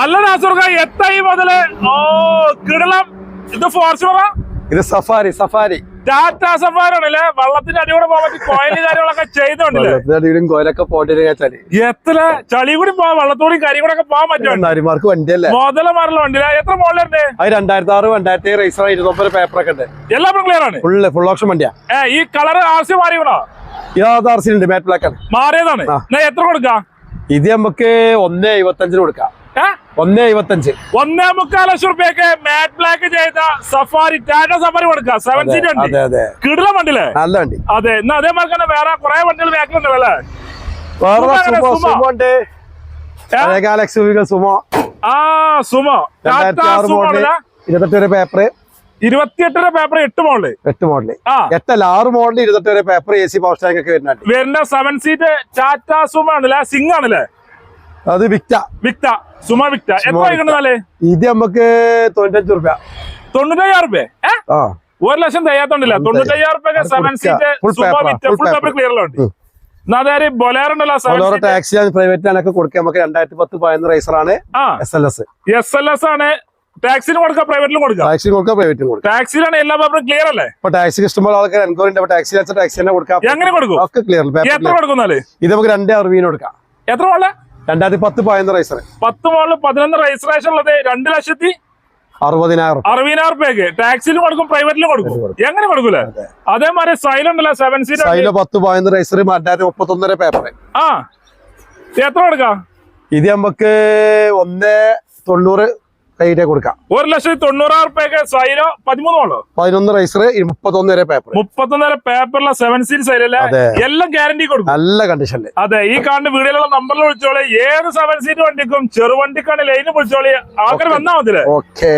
അല്ല നാസുർക്ക എത്തായി മുതൽ. ഓ കിടലം. ഇത് ഫോർച്യൂണറാ? ഇത് സഫാരി സഫാരി. ടാറ്റ സഫാരാണല്ലേ വെള്ളത്തിന്റെ അടികൂടെ പോകാൻ പറ്റി കോയിൽ കാര്യങ്ങളൊക്കെ ചെയ്തോണ്ടല്ലേ കോയിലൊക്കെ പോയിട്ട് വെച്ചാൽ എത്ര ചളി കൂടി പോവാം വെള്ളത്തോടും കരി കൂടെ ഒക്കെ പോകാൻ പറ്റും നരിമാർക്ക് വണ്ടിയല്ലേ? മുതല മാറുള്ള വണ്ടിയില്ല? എത്ര മോളിലുണ്ട് അത് രണ്ടായിരത്തി ആറ് രണ്ടായിരത്തി ഏഴ് റേസർ ഇരുപത്തൊമ്പത് പേപ്പറൊക്കെ ഉണ്ട്. എല്ലാം ക്ലിയർ ആണ്? ഫുള്ള് ഫുൾ ഓപ്ഷൻ വണ്ടിയാ. ഏ ഈ കളർ ആവശ്യം മാറിയണോ ഇരുപത് ആർ ഉണ്ട് മാറ്റ് ബ്ലാക്ക് ആണ്. മാറിയതാണ്. എത്ര കൊടുക്കാം? ഇത് നമുക്ക് ഒന്നേ എഴുപത്തഞ്ചിന് കൊടുക്കാം. ഏ? ഒന്നേ ഇരുപത്തഞ്ച് ഒന്നേ മുക്കാൽ ലക്ഷം റുപ്യക്ക് മാറ്റ് ബ്ലാക്ക് ചെയ്ത സഫാരി ടാറ്റ സഫാരി കൊടുക്കുക സെവൻ സീറ്റ് വണ്ടി. കിടല വണ്ടിയില്ലേ? നല്ല വണ്ടി. അതെ എന്നാ അതേമാതിരി തന്നെ വേറെ കുറെ വണ്ടികൾ ബാക്കിലുണ്ട് അല്ലേ? വേറെ സുമോ ആ സുമോ? ഇരുപത്തെട്ട് വരെ പേപ്പർ ഇരുപത്തിയെട്ടര പേപ്പർ എട്ട് മോഡൽ എട്ട് മോഡൽ എട്ടല്ല ആറ് മോഡൽ ഇരുപത്തെട്ട് വരെ പേപ്പർ എ സി പവർ സ്റ്റാങ്ക് ഒക്കെ വരുന്നുണ്ട്. വരുന്ന സെവൻ സീറ്റ് ടാറ്റ സുമോ ആണല്ലേ? സിംഗ് ആണല്ലേ? അത് വിക്ട. വിക്ത സുമ വിക്ത എത്ര സുമോ വൈകുന്നല്ലേ ഇത് നമുക്ക് തൊണ്ണൂറ്റഞ്ച് റുപ്യ. തൊണ്ണൂറ്റയ്യായിരം റുപ്യ ഒരു ലക്ഷം തയ്യാത്തോണ്ടില്ല. തൊണ്ണൂറ്റയ്യായിരം റുപ്യ seven seat Sumo full paper. ക്ലിയറിലുണ്ട് seven ഓരോ സീറ്റ് കൊടുക്കുക. നമുക്ക് രണ്ടായിരത്തി പത്ത് പതിനൊന്ന് റൈസർ ആണ് S L S S L S ആണ്. ടാക്സിന് കൊടുക്കാം പ്രൈവറ്റിലും കൊടുക്കാം? ടാക്സി കൊടുക്കുക പ്രൈവറ്റിലും കൊടുക്കാം. ടാക്സിയിലാണ് എല്ലാ പേപ്പറും ക്ലിയർ അല്ലേ? ഇപ്പൊ ടാക്സി ഇഷ്ടംപോലെ ആൾക്കാർ എൻക്വയറി ഉണ്ട്. ടാക്സി ടാക്സി തന്നെ കൊടുക്കാം. എങ്ങനെ കൊടുക്കും? ഒക്കെ ക്ലിയർ എത്ര കൊടുക്കുന്നാൽ ഇത് നമുക്ക് രണ്ടേ അറുപതിന് കൊടുക്കാം. എത്ര മോളെ? രണ്ടായിരത്തി പത്ത് പതിനൊന്ന് റൈസർ പത്ത് മോളിൽ പതിനൊന്ന് രജിസ്ട്രേഷൻ ഉള്ളത് രണ്ട് ലക്ഷത്തി അറുപതിനായിരം. അറുപതിനായിരം റുപ്യക്ക് ടാക്സിലും കൊടുക്കും പ്രൈവറ്റിലും കൊടുക്കും. എങ്ങനെ കൊടുക്കൂല? അതേമാതിരി സൈൽ ഉണ്ടല്ലോ സെവൻ സീറ്റ് സൈലോ പത്ത് പതിനൊന്ന് റൈസർ രണ്ടായിരത്തി മുപ്പത്തൊന്നര പേപ്പർ ആ. എത്ര കൊടുക്കാം? ഇത് നമുക്ക് ഒന്ന് തൊണ്ണൂറ് കയ്യിലേ കൊടുക്കാം. ഒരു ലക്ഷത്തി തൊണ്ണൂറായിരം റുപ്യക്ക് സൈലോ പതിമൂന്നോളോ പതിനൊന്ന് റൈസർ മുപ്പത്തൊന്ന് വരെ പേപ്പർ മുപ്പത്തൊന്നര പേപ്പറിലെ സെവൻ സീറ്റ് സൈലല്ലേ. എല്ലാം ഗ്യാരണ്ടി കൊടുക്കും. നല്ല കണ്ടീഷനിൽ അതെ ഈ കാണുന്ന വീഡിയോയിലുള്ള നമ്പറിൽ വിളിച്ചോളി. ഏത് സെവൻ സീറ്റ് വണ്ടിക്കും ചെറുവണ്ടിക്കാണ് ലൈനിൽ വിളിച്ചോളി. ആൾക്കാർ വന്നാ മതി ഓക്കെ